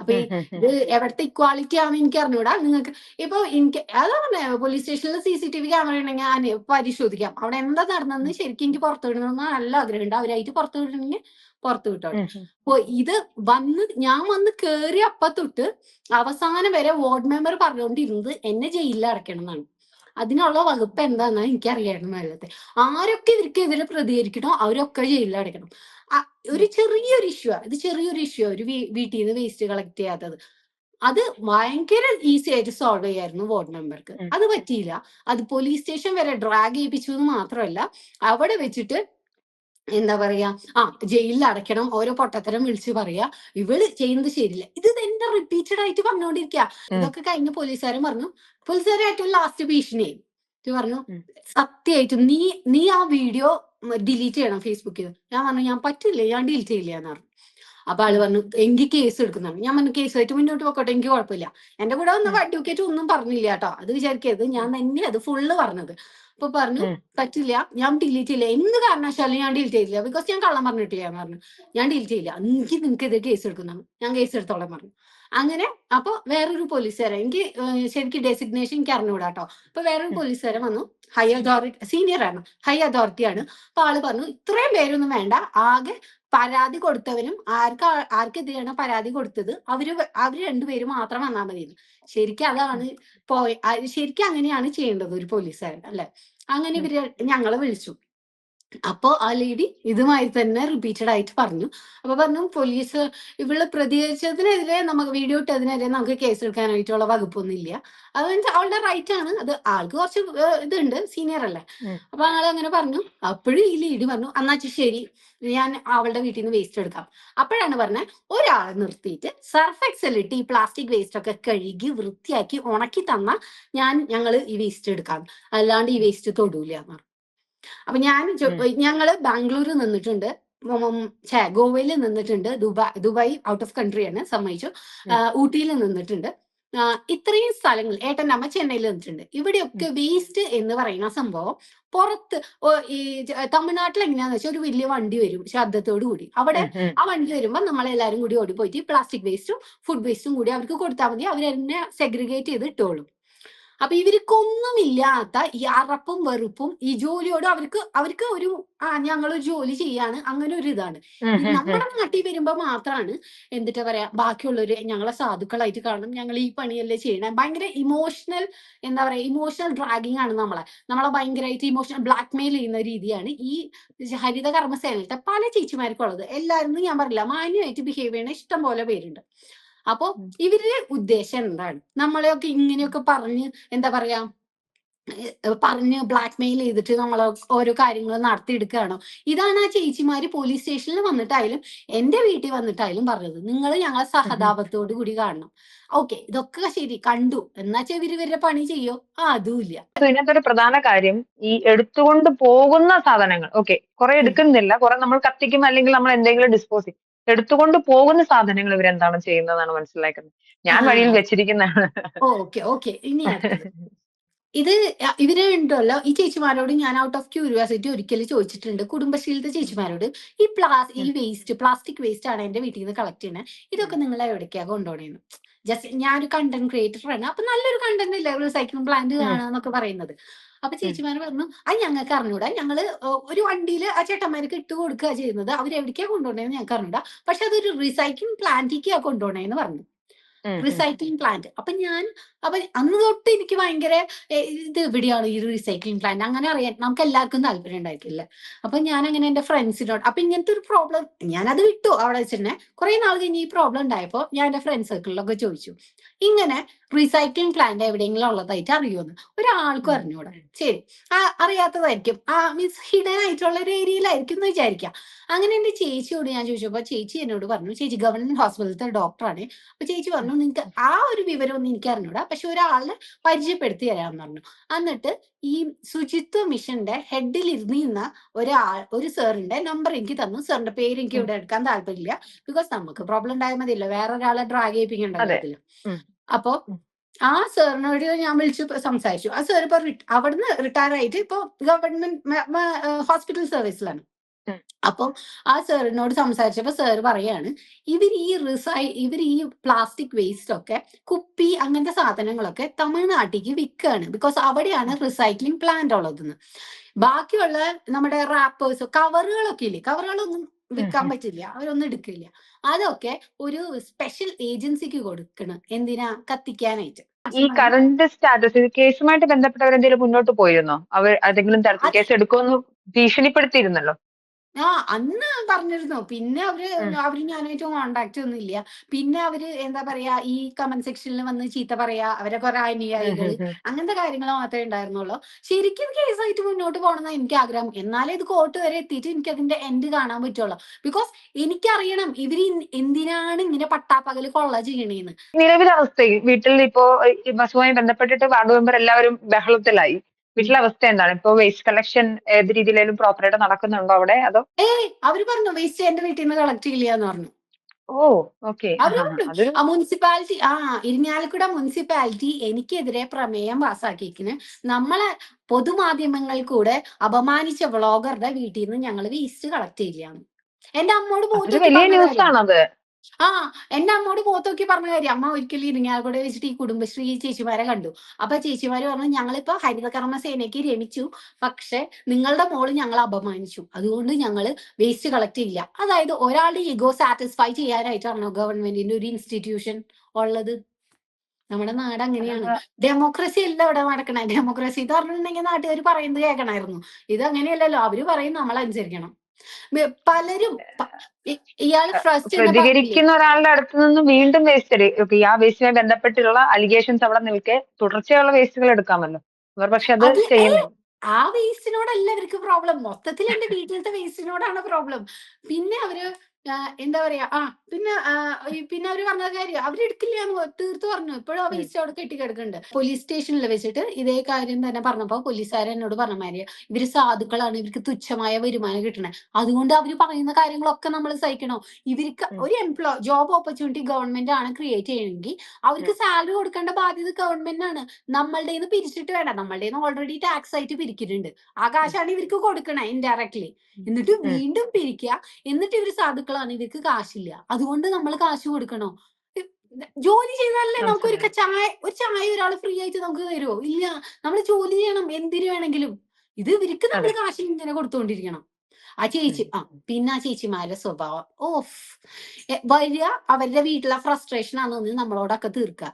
അപ്പൊ. ഇത് എവിടത്തെ ഇക്വാളിറ്റി ആണെന്ന് എനിക്ക് അറിഞ്ഞൂടാ നിങ്ങൾക്ക് ഇപ്പൊ എനിക്ക് അതാണ് പോലീസ് സ്റ്റേഷനിൽ C C T V camera ഉണ്ടെങ്കിൽ ഞാൻ പരിശോധിക്കാം. അവിടെ എന്താ നടന്നതെന്ന് ശരിക്കും എനിക്ക് പുറത്തു വിടണമെന്ന് നല്ല ആഗ്രഹമുണ്ട്. അവരായിട്ട് പുറത്തു വിടണമെങ്കിൽ പുറത്തു വിട്ടോട്ടെ. അപ്പൊ ഇത് വന്ന് ഞാൻ വന്ന് കേറി അപ്പ തൊട്ട് അവസാനം വരെ വാർഡ് മെമ്പർ പറഞ്ഞുകൊണ്ടിരുന്നത് എന്നെ ജയിലിൽ അടയ്ക്കണം എന്നാണ്. അതിനുള്ള വകുപ്പ് എന്താണെന്ന് എനിക്ക് അറിയായിരുന്നു നല്ലത് ആരൊക്കെ ഇവർക്കെതിരെ പ്രതികരിക്കണോ അവരൊക്കെ ജയിലിലടക്കണം ഒരു ചെറിയൊരു ഇഷ്യൂ ഇത് ചെറിയൊരു ഇഷ്യൂ ഒരു വീട്ടിൽ നിന്ന് വേസ്റ്റ് കളക്ട് ചെയ്യാത്തത്. അത് ഭയങ്കര ഈസി ആയിട്ട് സോൾവ് ചെയ്യായിരുന്നു വാർഡ് മെമ്പർക്ക് അത് പറ്റിയില്ല. അത് പോലീസ് സ്റ്റേഷൻ വരെ ഡ്രാഗ് ചെയ്യിപ്പിച്ചു എന്ന് മാത്രമല്ല അവിടെ വെച്ചിട്ട് എന്താ പറയാ? ആ ജയിലിൽ അടയ്ക്കണം ഓരോ പൊട്ടത്തരം വിളിച്ച് പറയാ. ഇവൾ ചെയ്യുന്നത് ശരിയില്ല. ഇത് തന്നെ റിപ്പീറ്റഡ് ആയിട്ട് പറഞ്ഞുകൊണ്ടിരിക്കുക ഉം. ഇതൊക്കെ കഴിഞ്ഞ പോലീസുകാരൻ പറഞ്ഞു. പോലീസുകാരെ ഏറ്റവും ലാസ്റ്റ് ഭീഷണിയായി. പറഞ്ഞു. സത്യമായിട്ടും നീ നീ ആ വീഡിയോ ഡിലീറ്റ് ചെയ്യണം ഫേസ്ബുക്കിൽ. ഞാൻ പറഞ്ഞു ഞാൻ പറ്റില്ല ഞാൻ ഡിലീറ്റ് ചെയ്യില്ല എന്ന് പറഞ്ഞു. അപ്പൊ ആൾ പറഞ്ഞു എങ്കിൽ കേസ് എടുക്കുന്നതാണ് ഞാൻ പറഞ്ഞു കേസ് ആയിട്ട് മുന്നോട്ട് പോക്കോട്ടെ എനിക്ക് കുഴപ്പമില്ല. എന്റെ കൂടെ ഒന്നും. അഡ്വക്കേറ്റ് ഒന്നും പറഞ്ഞില്ല കേട്ടോ. അത് വിചാരിക്കരുത്. ഞാൻ തന്നെ അത് ഫുള്ള് പറഞ്ഞത്. അപ്പൊ പറഞ്ഞു പറ്റില്ല. ഞാൻ ഡിലീറ്റ് ചെയ്യില്ല. എന്ത് കാരണവശാലും ഞാൻ ഡിലീറ്റ് ചെയ്തില്ല. ബിക്കോസ് ഞാൻ കള്ളം പറഞ്ഞിട്ടില്ല എന്ന് പറഞ്ഞു. ഞാൻ ഡിലീറ്റ് ചെയ്യില്ല. എനിക്ക് നിനക്കെതിരെ കേസ് എടുക്കുന്ന ഞാൻ കേസ് എടുത്തോളാം പറഞ്ഞു. അങ്ങനെ അപ്പൊ വേറൊരു പോലീസുകാരൻ എനിക്ക് ശരിക്കും ഡെസിഗ്നേഷൻ എനിക്ക് അറിഞ്ഞുകൂടാ കേട്ടോ അപ്പൊ വേറൊരു. പോലീസുകാരൻ വന്നു. ഹൈ അതോറിറ്റി സീനിയർ ആണ്. ഹൈ അതോറിറ്റി ആണ്. അപ്പൊ ആൾ പറഞ്ഞു ഇത്രയും പേരൊന്നും വേണ്ട. ആകെ പരാതി കൊടുത്തവരും ആർക്ക് ആർക്കെതിരെയാണ് പരാതി കൊടുത്തത് അവർ അവർ രണ്ടുപേരും മാത്രം വന്നാൽ മതി ശരിക്കും അതാണ് പോയി ശരിക്കും അങ്ങനെയാണ് ചെയ്യേണ്ടത് ഒരു പോലീസുകാരൻ അല്ലെ? അങ്ങനെ. ഇവർ ഞങ്ങളെ വിളിച്ചു അപ്പോ ആ ലേഡി ഇതുമായി തന്നെ റിപ്പീറ്റഡ് ആയിട്ട് പറഞ്ഞു. അപ്പൊ പറഞ്ഞു പോലീസ് ഇവൾ പ്രതികരിച്ചതിനെതിരെ നമുക്ക് വീഡിയോ ഇട്ടതിനെതിരെ നമുക്ക് കേസ് എടുക്കാനായിട്ടുള്ള വകുപ്പൊന്നും ഇല്ല അത് അവളുടെ റൈറ്റ് ആണ്. അത് ആൾക്ക് കുറച്ച് ഇതുണ്ട്. സീനിയർ അല്ലേ. അപ്പൊ ആൾ അങ്ങനെ പറഞ്ഞു. അപ്പോഴും ഈ ലേഡി പറഞ്ഞു അന്നാച്ചു ശരി. ഞാൻ അവളുടെ വീട്ടിൽ നിന്ന് വേസ്റ്റ് എടുക്കാം. അപ്പോഴാണ് പറഞ്ഞത് ഒരാളെ നിർത്തിയിട്ട് സർഫ് എക്സൽ ഇട്ട് ഈ പ്ലാസ്റ്റിക് വേസ്റ്റ് ഒക്കെ കഴുകി വൃത്തിയാക്കി ഉണക്കി തന്ന ഞാൻ ഞങ്ങൾ ഈ വേസ്റ്റ് എടുക്കാം. അല്ലാണ്ട് ഈ വേസ്റ്റ് തൊടൂല എന്ന് പറഞ്ഞു. അപ്പൊ ഞാൻ ഞങ്ങൾ ബാംഗ്ലൂരിൽ നിന്നിട്ടുണ്ട്. ഗോവയിൽ നിന്നിട്ടുണ്ട്. Dubai Dubai out of country ആണ് സമ്മതിച്ചു. ഊട്ടിയിൽ നിന്നിട്ടുണ്ട്. ഇത്രയും സ്ഥലങ്ങൾ ഏട്ടന്റെ അമ്മ ചെന്നൈയിൽ നിന്നിട്ടുണ്ട്. ഇവിടെയൊക്കെ വേസ്റ്റ് എന്ന് പറയുന്ന സംഭവം പുറത്ത് ഈ തമിഴ്നാട്ടിൽ എങ്ങനെയാന്ന് വെച്ചാൽ ഒരു വലിയ വണ്ടി വരും ശബ്ദത്തോടു കൂടി. അവിടെ. ആ വണ്ടി വരുമ്പോൾ നമ്മളെല്ലാരും കൂടി ഓടി പോയിട്ട് പ്ലാസ്റ്റിക് വേസ്റ്റും ഫുഡ് വേസ്റ്റും കൂടി അവർക്ക് കൊടുത്താൽ മതി. അവരെന്നെ സെഗ്രിഗേറ്റ് ചെയ്ത് ഇട്ടോളും. അപ്പൊ ഇവർക്കൊന്നുമില്ലാത്ത ഈ അറപ്പും വെറുപ്പും ഈ ജോലിയോട് അവർക്ക് അവർക്ക് ഒരു ആ ഞങ്ങൾ ജോലി ചെയ്യാണ്. അങ്ങനെ ഒരു ഇതാണ്. നമ്മുടെ നാട്ടിൽ വരുമ്പോ മാത്രാണ് എന്തിട്ടാ പറയാ ബാക്കിയുള്ളവര് ഞങ്ങളെ സാധുക്കളായിട്ട് കാണും. ഞങ്ങൾ ഈ പണിയല്ലേ ചെയ്യണം. ഭയങ്കര ഇമോഷണൽ എന്താ പറയാ ഇമോഷണൽ ഡ്രാഗിങ് ആണ് നമ്മളെ. നമ്മളെ ഭയങ്കരമായിട്ട് ഇമോഷണൽ ബ്ലാക്ക് മെയിൽ ചെയ്യുന്ന രീതിയാണ് ഈ ഹരിത കർമ്മസേനയിലത്തെ പല ചേച്ചിമാർക്കുള്ളത്. എല്ലാവരും ഞാൻ പറയില്ല മാന്യമായിട്ട് ബിഹേവ് ചെയ്യണ ഇഷ്ടം പോലെ പേരുണ്ട്. അപ്പൊ. ഇവരുടെ ഉദ്ദേശം എന്താണ്? നമ്മളെയൊക്കെ ഇങ്ങനെയൊക്കെ പറഞ്ഞ് എന്താ പറയാ പറഞ്ഞ് ബ്ലാക്ക് മെയിൽ ചെയ്തിട്ട് നമ്മൾ ഓരോ കാര്യങ്ങൾ നടത്തിയെടുക്കുകയാണോ? ഇതാണ് ആ ചേച്ചിമാര് പോലീസ് സ്റ്റേഷനിൽ വന്നിട്ടായാലും എന്റെ വീട്ടിൽ വന്നിട്ടായാലും പറഞ്ഞത്. നിങ്ങൾ ഞങ്ങളെ സഹതാപത്തോടു കൂടി കാണണം. ഓക്കെ ഇതൊക്കെ ശരി കണ്ടു. എന്നാ ഇവർ വരെ പണി ചെയ്യോ? ആ അതുമില്ല ഇല്ല. ഇതിനകത്ത് ഒരു പ്രധാന കാര്യം ഈ എടുത്തുകൊണ്ട് പോകുന്ന സാധനങ്ങൾ. ഓക്കെ കുറെ എടുക്കുന്നില്ല. കുറെ നമ്മൾ കത്തിക്കും അല്ലെങ്കിൽ നമ്മൾ എന്തെങ്കിലും ഡിസ്പോസ് ചെയ്യും. എടുത്തുകൊണ്ട് പോകുന്ന സാധനങ്ങൾ ഇവരെന്താണ് ചെയ്യുന്നതാണ് മനസ്സിലാക്കുന്നത്. ഞാൻ വഴിയിൽ വെച്ചിരിക്കുന്നതാണ്. Okay, okay. ഇനി ഇത് ഇവരെ ഉണ്ടല്ലോ ഈ ചേച്ചിമാരോട് ഞാൻ ഔട്ട് ഓഫ് ക്യൂരിയോസിറ്റി ഒരിക്കലും ചോദിച്ചിട്ടുണ്ട്. കുടുംബശ്രീയിലത്തെ ചേച്ചിമാരോട് ഈ പ്ലാസ് ഈ വേസ്റ്റ് പ്ലാസ്റ്റിക് വേസ്റ്റ് ആണ് എന്റെ വീട്ടിൽ നിന്ന് കളക്ട് ചെയ്യുന്നത് ഇതൊക്കെ നിങ്ങൾ എവിടേക്കാ കൊണ്ടുപോണേന്ന് ജസ്റ്റ് ഞാനൊരു കണ്ടന്റ് ക്രിയേറ്റർ ആണ്. അപ്പൊ നല്ലൊരു കണ്ടന്റ് ഇല്ല റീസൈക്ലിംഗ് പ്ലാന്റ് ഉം. കാണാന്നൊക്കെ പറയുന്നത്. അപ്പൊ ചേച്ചിമാരെ പറഞ്ഞു അത് ഞങ്ങൾക്ക് അറിഞ്ഞൂടാ. ഞങ്ങൾ ഒരു വണ്ടിയിൽ ആ ചേട്ടന്മാർക്ക് ഇട്ട് കൊടുക്കുക ചെയ്യുന്നത്. അവരെവിടേക്കാ എവിടേക്കാ കൊണ്ടോണേന്ന് ഞങ്ങൾക്ക് അറിഞ്ഞൂടാ. പക്ഷെ അതൊരു റീസൈക്ലിംഗ് പ്ലാന്റിലേക്കാ കൊണ്ടുപോകണേന്ന് പറഞ്ഞു. Recycling plant. അപ്പൊ ഞാൻ അപ്പൊ അന്ന് തൊട്ട് എനിക്ക് ഭയങ്കര ഇത് എവിടെയാണ് ഈ റീസൈക്ലിംഗ് പ്ലാന്റ് അങ്ങനെ അറിയാൻ നമുക്ക് എല്ലാവർക്കും താല്പര്യം ഉണ്ടായിട്ടില്ല അപ്പൊ ഞാൻ അങ്ങനെ എന്റെ ഫ്രണ്ട്സിനോട് അപ്പൊ ഇങ്ങനത്തെ ഒരു പ്രോബ്ലം ഞാനത് വിട്ടു അവിടെ വെച്ചെന്നെ. കുറെ നാൾ കഴിഞ്ഞ് ഈ പ്രോബ്ലം ഉണ്ടായപ്പോ ഞാൻ എന്റെ ഫ്രണ്ട് സർക്കിളിലൊക്കെ ചോദിച്ചു. ഇങ്ങനെ റീസൈക്ലിംഗ് പ്ലാന്റ് എവിടെയെങ്കിലും ഉള്ളതായിട്ട് അറിയുമെന്ന് ഒരാൾക്കും. അറിഞ്ഞൂടാ. ശരി. ആ അറിയാത്തതായിരിക്കും. ആ മീൻസ് ഹിഡൻ ആയിട്ടുള്ള ഒരു ഏരിയയിലായിരിക്കും എന്ന് വിചാരിക്കാം. അങ്ങനെ എന്റെ ചേച്ചിയോട് ഞാൻ ചോദിച്ചപ്പോ ചേച്ചി എന്നോട് പറഞ്ഞു ചേച്ചി ഗവൺമെന്റ് ഹോസ്പിറ്റലിലത്തെ ഡോക്ടറാണ്. അപ്പൊ ചേച്ചി പറഞ്ഞു നിങ്ങൾക്ക് ആ ഒരു വിവരമൊന്നും എനിക്ക് അറിഞ്ഞൂടാ. പക്ഷെ ഒരാളെ പരിചയപ്പെടുത്തി തരാമെന്ന് പറഞ്ഞു. എന്നിട്ട് ഈ ശുചിത്വ മിഷന്റെ ഹെഡിൽ ഇരുന്നിരുന്ന ഒരാൾ ഒരു സാറിന്റെ നമ്പർ എനിക്ക് തന്നു. സാറിന്റെ പേര് എനിക്ക് ഇവിടെ എടുക്കാൻ താല്പര്യമില്ല. ബിക്കോസ് നമുക്ക് പ്രോബ്ലം ഉണ്ടായാൽ മതിയല്ലോ. വേറെ ഒരാളെ ഡ്രാഗ് ചെയ്യിപ്പിക്കണ്ടല്ലോ അതെ. അപ്പോ ആ സാറിനോട് ഞാൻ വിളിച്ചു സംസാരിച്ചു. ആ സാർ ഇപ്പൊ അവിടുന്ന് റിട്ടയർ ആയിട്ട് ഇപ്പൊ ഗവൺമെന്റ് ഹോസ്പിറ്റൽ സർവീസിലാണ്. ഉം. അപ്പൊ ആ സാറിനോട് സംസാരിച്ചപ്പോ സാർ പറയാണ് ഇവർ ഈ റിസൈ ഇവർ ഈ പ്ലാസ്റ്റിക് വേസ്റ്റ് ഒക്കെ കുപ്പി അങ്ങനത്തെ സാധനങ്ങളൊക്കെ തമിഴ്നാട്ടിലേക്ക് വിൽക്കുകയാണ് ബിക്കോസ് അവിടെയാണ് റിസൈക്ലിംഗ് പ്ലാന്റ് ഉള്ളതെന്ന്. ബാക്കിയുള്ള നമ്മുടെ റാപ്പേഴ്സ് കവറുകളൊക്കെ ഇല്ലേ കവറുകളൊന്നും ഉം, വിൽക്കാൻ ഉം. പറ്റില്ല. അവരൊന്നും എടുക്കില്ല. അതൊക്കെ ഒരു സ്പെഷ്യൽ ഏജൻസിക്ക് കൊടുക്കണം. എന്തിനാ കത്തിക്കാനായിട്ട്. ഈ കറണ്ട് സ്റ്റാറ്റസ് ഈ കേസുമായിട്ട് ബന്ധപ്പെട്ടവരെന്തെങ്കിലും മുന്നോട്ട് പോയിരുന്നോ? അവർ ഏതെങ്കിലും തരത്തിൽ അത് കേസ് എടുക്കുമെന്ന് ഭീഷണിപ്പെടുത്തിയിരുന്നല്ലോ. ആ അന്ന് പറഞ്ഞിരുന്നു. പിന്നെ അവർ. അവർ ഞാനായിട്ട് ഒന്നും ഒന്നുമില്ല. പിന്നെ അവർ എന്താ പറയാ ഈ കമന്റ് സെക്ഷനിൽ വന്ന് ചീത്ത പറയാ. അവരെ കുറെ ഉം, അനുയായികൾ. അങ്ങനത്തെ കാര്യങ്ങൾ മാത്രമേ ഉണ്ടായിരുന്നുള്ളൂ. ശരിക്കും കേസായിട്ട് മുന്നോട്ട് പോകണമെന്നാ എനിക്ക് ആഗ്രഹം. എന്നാലേ ഇത് കോർട്ട് വരെ എത്തിയിട്ട് എനിക്ക് അതിന്റെ എൻഡ് കാണാൻ പറ്റുള്ളൂ. ബിക്കോസ് എനിക്കറിയണം ഇവർ ഇൻ എന്തിനാണ് ഇങ്ങനെ പട്ടാപ്പകൽ കൊള്ള ചെയ്യണേന്ന്. നിലവിലെ അവസ്ഥയിൽ വീട്ടിൽ ഇപ്പോ ഈ ബസുമായി ബന്ധപ്പെട്ടിട്ട് വാർഡ് മെമ്പർ എല്ലാവരും ബഹളത്തിലായി. വീട്ടിലെ അവസ്ഥ എന്താണ്? ഇപ്പൊ വേസ്റ്റ് കളക്ഷൻ ഏത് രീതിയിലും പ്രോപ്പർ ആയിട്ട് നടക്കുന്നുണ്ടോ അവിടെ? അതോ ഏ അവർ പറഞ്ഞു വേസ്റ്റ് എന്റെ വീട്ടിൽ നിന്ന് കളക്ട് ചെയ്യില്ലാന്ന് പറഞ്ഞു. ഓ! ഓക്കെ. മുനിസിപ്പാലിറ്റി ആ ഇരിഞ്ഞാലക്കുട മുനിസിപ്പാലിറ്റി എനിക്കെതിരെ പ്രമേയം പാസ്സാക്കിയേക്കണ്. നമ്മളെ പൊതുമാധ്യമങ്ങൾ കൂടെ അപമാനിച്ച വ്ളോഗറുടെ വീട്ടിൽ നിന്ന് ഞങ്ങൾ വേസ്റ്റ് കളക്ട് ചെയ്യില്ല എന്റെ അമ്മോട് വലിയ ന്യൂസ്. ആണത്. ആ എന്റെ അമ്മോട് പോത്തോക്കി പറഞ്ഞ കാര്യം. അമ്മ ഒരിക്കലും ഇരിങ്ങാലക്കുട വെച്ചിട്ട് ഈ കുടുംബശ്രീ ചേച്ചിമാരെ കണ്ടു. അപ്പൊ ചേച്ചിമാര് പറഞ്ഞു ഞങ്ങളിപ്പോ ഹരിതകർമ്മ സേനയ്ക്ക് രമിച്ചു. പക്ഷെ നിങ്ങളുടെ മോൾ ഞങ്ങൾ അപമാനിച്ചു. അതുകൊണ്ട് ഞങ്ങൾ വേസ്റ്റ് കളക്ട് ചെയ്യില്ല. അതായത് ഒരാളുടെ ഈഗോ സാറ്റിസ്ഫൈ ചെയ്യാനായിട്ടാണോ ഗവൺമെന്റിന്റെ ഒരു ഇൻസ്റ്റിറ്റ്യൂഷൻ ഉള്ളത്? നമ്മുടെ നാട് അങ്ങനെയാണ്. ഡെമോക്രസി അല്ല ഇവിടെ നടക്കണേ. ഡെമോക്രസി എന്ന് പറഞ്ഞിട്ടുണ്ടെങ്കിൽ നാട്ടുകാർ പറയുന്നത് കേൾക്കണായിരുന്നു. ഇത് അങ്ങനെയല്ലല്ലോ. അവർ പറയും നമ്മൾ അനുസരിക്കണം. പലരും ഇയാൾ പ്രതികരിക്കുന്ന ഒരാളുടെ അടുത്ത് നിന്ന് വീണ്ടും വേസ്റ്റ് ഓക്കെ ആ വേസ്റ്റുമായി ബന്ധപ്പെട്ടുള്ള അലിഗേഷൻസ് അവിടെ നിൽക്കെ തുടർച്ചയുള്ള വേസ്റ്റുകൾ എടുക്കാമല്ലോ. അവർ പക്ഷെ അത് ചെയ്യുന്നു. ആ വേസ്റ്റിനോടല്ല അവർക്ക് പ്രോബ്ലം. മൊത്തത്തിൽ എന്റെ വീട്ടിലത്തെ വേസ്റ്റിനോടാണ് പ്രോബ്ലം. പിന്നെ അവർ എന്താ പറയാ ആ പിന്നെ പിന്നെ അവർ പറഞ്ഞ കാര്യം അവരെടുക്കില്ല എടുക്കില്ലാന്ന് തീർത്ത് പറഞ്ഞു. ഇപ്പോഴും ആ. വേസ്റ്റ് അവിടെ കെട്ടിക്കിടക്കുന്നുണ്ട്. പോലീസ് സ്റ്റേഷനിൽ വെച്ചിട്ട് ഇതേ കാര്യം തന്നെ പറഞ്ഞപ്പോ പോലീസുകാരൻ എന്നോട് പറഞ്ഞ മാതിരി ഇവർ സാധുക്കളാണ്. ഇവർക്ക് തുച്ഛമായ വരുമാനം കിട്ടണേ. അതുകൊണ്ട് അവർ പറയുന്ന കാര്യങ്ങളൊക്കെ നമ്മൾ സഹിക്കണോ? ഇവർക്ക് ഒരു എംപ്ലോ ജോബ് ഓപ്പർച്യൂണിറ്റി ഗവൺമെന്റ് ആണ് ക്രിയേറ്റ് ചെയ്യണമെങ്കിൽ അവർക്ക്. സാലറി കൊടുക്കേണ്ട ബാധ്യത ഗവൺമെന്റ് ആണ് നമ്മളുടെ നിന്ന് പിരിച്ചിട്ട് വേണ്ട. നമ്മളുടെ ഓൾറെഡി ടാക്സ് ആയിട്ട് പിരിക്കുന്നുണ്ട്. ആ കാശാണ് ഇവർക്ക് കൊടുക്കണേ ഇൻഡയറക്ട്ലി. എന്നിട്ട് വീണ്ടും പിരിക്കുക. എന്നിട്ട് ഇവർ ഇവർ സാധുക്കളാണ്. ഇവർക്ക് കാശില്ല. അതുകൊണ്ട് നമ്മൾ കാശ് കൊടുക്കണോ? ജോലി ചെയ്താലല്ലേ നമുക്ക് ഒരു ചായ ഒരു ചായ ഒരാൾ ഫ്രീ ആയിട്ട് നമുക്ക് തരുമോ ഇല്ല. നമ്മൾ ജോലി ചെയ്യണം എന്തിനു വേണമെങ്കിലും. ഇത് ഇവർക്ക് നമ്മൾ കാശ് ഇങ്ങനെ കൊടുത്തോണ്ടിരിക്കണം. ആ ചേച്ചി ആ പിന്നെ ആ ചേച്ചിമാരുടെ സ്വഭാവം ഓഫ് വരിക അവരുടെ വീട്ടിലെ ഫ്രസ്ട്രേഷൻ ആണെന്ന് നമ്മളോടൊക്കെ തീർക്കുക.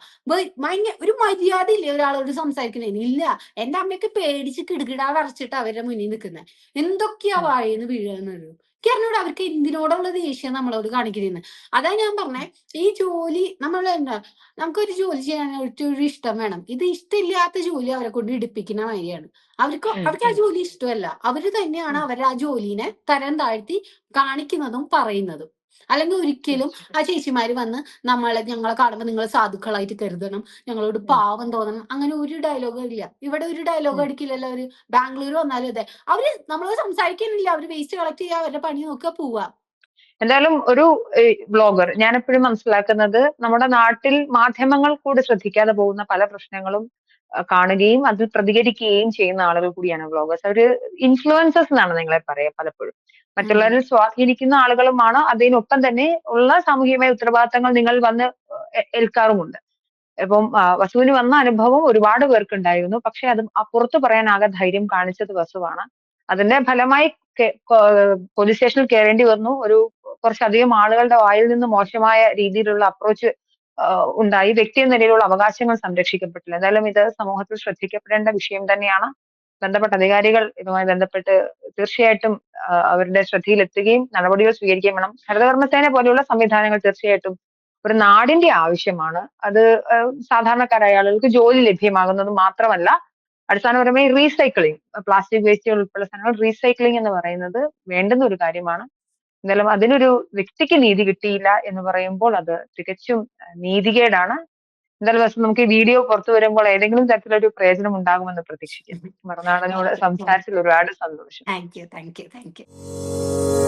ഒരു മര്യാദ ഇല്ലേ ഒരാളോട് സംസാരിക്കണേ ഇല്ല. എന്റെ അമ്മയൊക്കെ പേടിച്ച് കിടുകിടാ വരച്ചിട്ട് അവരുടെ മുന്നിൽ നിൽക്കുന്നത് എന്തൊക്കെയാ ഉം. വായേന്ന് വീഴുകാന്നറിയോ? എനിക്കറിഞ്ഞൂടാ അവർക്ക് എന്തിനോടുള്ള ദേഷ്യം നമ്മളോട് കാണിക്കുന്നത് അതാ ഞാൻ പറഞ്ഞേ. ഈ ജോലി നമ്മൾ എന്താ നമുക്കൊരു ജോലി ചെയ്യാനായിട്ട് ഒരു ഇഷ്ടം വേണം. ഇത് ഇഷ്ടമില്ലാത്ത ജോലി അവരെ കൊണ്ട് ഇടിപ്പിക്കുന്ന മാതിരിയാണ്. അവർക്ക്. അവർക്ക് ആ. ജോലി ഇഷ്ടമല്ല. അവർ തന്നെയാണ് ഉം. അവരുടെ ആ ജോലീനെ തരം താഴ്ത്തി കാണിക്കുന്നതും പറയുന്നതും. അല്ലെങ്കിൽ ഒരിക്കലും ആ ചേച്ചിമാര് വന്ന് നമ്മളെ ഞങ്ങളെ കാണുമ്പോൾ നിങ്ങൾ സാധുക്കളായിട്ട് കരുതണം. ഞങ്ങളോട്. പാവം തോന്നണം. അങ്ങനെ ഒരു ഡയലോഗും ഇല്ല. ഇവിടെ ഒരു ഡയലോഗ് അടിക്കില്ലല്ലോ അവർ. ബാംഗ്ലൂർ വന്നാലും അതെ. അവർ നമ്മളോട് സംസാരിക്കുന്നില്ല. അവർ വേസ്റ്റ് കളക്ട് ചെയ്യുക അവരുടെ പണി നോക്കുക പോവുക. എന്തായാലും ഒരു ബ്ലോഗർ ഞാൻ എപ്പോഴും മനസ്സിലാക്കുന്നത് നമ്മുടെ നാട്ടിൽ മാധ്യമങ്ങൾ കൂടി ശ്രദ്ധിക്കാതെ പോകുന്ന പല പ്രശ്നങ്ങളും കാണുകയും അതിൽ പ്രതികരിക്കുകയും ചെയ്യുന്ന ആളുകൾ കൂടിയാണ് ബ്ലോഗേഴ്സ് അവർ ഇൻഫ്ലുവൻസേഴ്സ് എന്നാണ് നിങ്ങളെ പറയാ പലപ്പോഴും മറ്റുള്ളവരിൽ സ്വാധീനിക്കുന്ന ആളുകളുമാണ് അതിനൊപ്പം തന്നെ ഉള്ള സാമൂഹികമായ ഉത്തരവാദിത്തങ്ങൾ നിങ്ങൾ വന്ന് ഏൽക്കാറുമുണ്ട്. ഇപ്പം വസുവിന് വന്ന അനുഭവം ഒരുപാട് പേർക്കുണ്ടായിരുന്നു. പക്ഷെ അത് പുറത്തു പറയാനാകെ ധൈര്യം കാണിച്ചത് വസുവാണ്. അതിന്റെ ഫലമായി പോലീസ് സ്റ്റേഷനിൽ കയറേണ്ടി വന്നു. ഒരു കുറച്ചധികം ആളുകളുടെ വായിൽ നിന്ന് മോശമായ രീതിയിലുള്ള അപ്രോച്ച് ഉണ്ടായി. വ്യക്തി എന്ന നിലയിലുള്ള അവകാശങ്ങൾ സംരക്ഷിക്കപ്പെട്ടില്ല. എന്തായാലും ഇത് സമൂഹത്തിൽ ശ്രദ്ധിക്കപ്പെടേണ്ട വിഷയം തന്നെയാണ്. ബന്ധപ്പെട്ട അധികാരികൾ ഇതുമായി ബന്ധപ്പെട്ട് തീർച്ചയായിട്ടും അവരുടെ ശ്രദ്ധയിലെത്തുകയും നടപടികൾ സ്വീകരിക്കുകയും വേണം. ഹരിതകർമ്മസേന പോലെയുള്ള സംവിധാനങ്ങൾ തീർച്ചയായിട്ടും ഒരു നാടിന്റെ ആവശ്യമാണ്. അത് സാധാരണക്കാരായ ആളുകൾക്ക് ജോലി ലഭ്യമാകുന്നത് മാത്രമല്ല അടിസ്ഥാനപരമായി റീസൈക്ലിംഗ് പ്ലാസ്റ്റിക് വേസ്റ്റുകൾ ഉൾപ്പെടെ സാധനങ്ങൾ റീസൈക്ലിംഗ് എന്ന് പറയുന്നത് വേണ്ടുന്ന ഒരു കാര്യമാണ്. എന്തായാലും അതിനൊരു വ്യക്തിക്ക് നീതി കിട്ടിയില്ല എന്ന് പറയുമ്പോൾ അത് തികച്ചും നീതികേടാണ്. എന്തായാലും നമുക്ക് ഈ വീഡിയോ പുറത്തു വരുമ്പോൾ ഏതെങ്കിലും തരത്തിലൊരു പ്രയോജനം ഉണ്ടാകുമെന്ന് പ്രതീക്ഷിക്കുന്നു. മറുനാടനോട് സംസാരിച്ചതിൽ ഒരുപാട് സന്തോഷം. Thank you thank you thank you